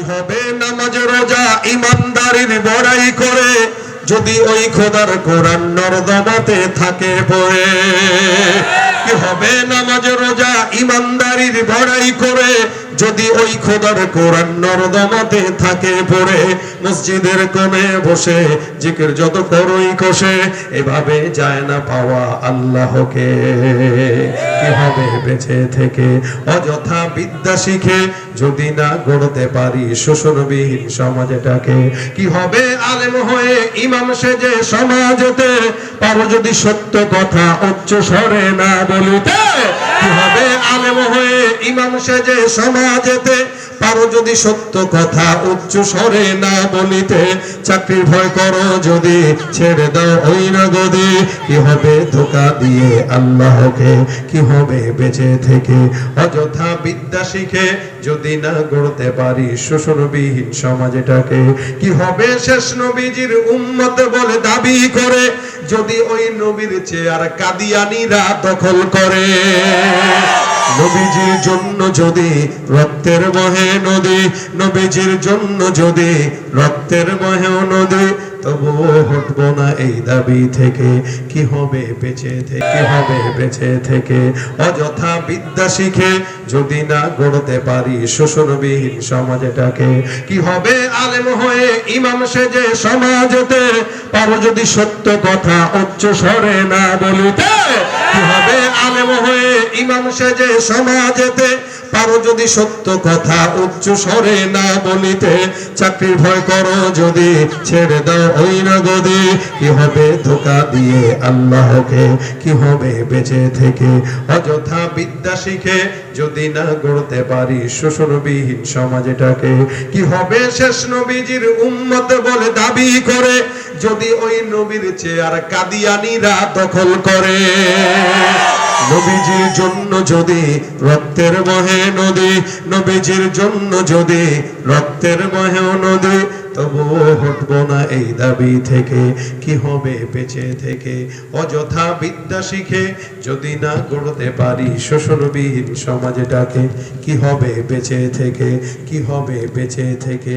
হবে নামাজ রোজা ইমানদারির বড়াই করে? যদি ওই খোদার কোরআন নর্দমাতে থাকে পড়ে কি হবে নামাজ রোজা ইমানদারির বড়াই করে যদি ওই খোদার কোরআন নর্দমাতে থাকে পড়ে, মসজিদের কোণে বসে জিকির যত করই কষে, এভাবে যায় না পাওয়া আল্লাহকে। কি হবে বেঁচে থেকে? অযথা বিদ্যা শিখে যদি না গড়তে পারি শোষণবিহীন সমাজটাকে, কি হবে আলেম হয়ে ইমাম সেজে সমাজেতে? পারো যদি সত্য কথা উচ্চ স্বরে না বলিতে? ইমাম সেজে সমাজেতে পারো যদি সত্য কথা উচ্চ স্বরে না বলিতে, চাকরির ভয় করো যদি, ছেড়ে দাও ওই না গদি কি হবে ধোকা দিয়ে আল্লাহকে? কি হবে বেঁচে থেকে? অযথা বিদ্যা শিখে যদি না গড়তে পারি শোষণবিহীন সমাজটাকে, কি হবে শেষ নবীজির উম্মত বলে দাবি করে, যদি ওই নবীর চেয়ার কাদিয়ানিরা দখল করে? নবীজির জন্য যদি রক্তের বহে নদী, নবীজির জন্য যদি রক্তের বহে নদী, তবুও হটবো না এই দাবি থেকে। কি হবে বেঁচে থেকে হবে বেঁচে থেকে? অযথা বিদ্যা শিখে যদি না গড়তে পারি শোষণবিহীন সমাজটাকে, কি হবে আলেম হয়ে ইমাম সেজে সমাজতে? পারো যদি সত্য কথা উচ্চ স্বরে না বলিতে? আলেম হয়ে ইমাম সেজে সমাজেতে, পারো যদি সত্য কথা উচ্চ স্বরে না বলিতে, চাকরির ভয় করো যদি ছেড়ে দাও ওই না গদি কি হবে ধোকা দিয়ে আল্লাহকে, কি হবে বেঁচে থেকে? অযথা বিদ্যা শিখে যদি না গড়তে পারি শোষণবিহীন সমাজটাকে, কি হবে শেষ নবীজির উম্মত বলে দাবি করে? যদি ওই নবীর চেয়ার কাদিয়ানিরা দখল করে। নবীজির জন্য যদি রক্তের বহে নদী, নবীজির জন্য যদি রক্তের বহে নদী, তবুও হটবো না এই দাবি থেকে। কি হবে বেঁচে থেকে? অযথা বিদ্যা শিখে যদি না গড়তে পারি শোষণবিহীন সমাজটাকে, কি হবে বেঁচে থেকে? কি হবে বেঁচে থেকে?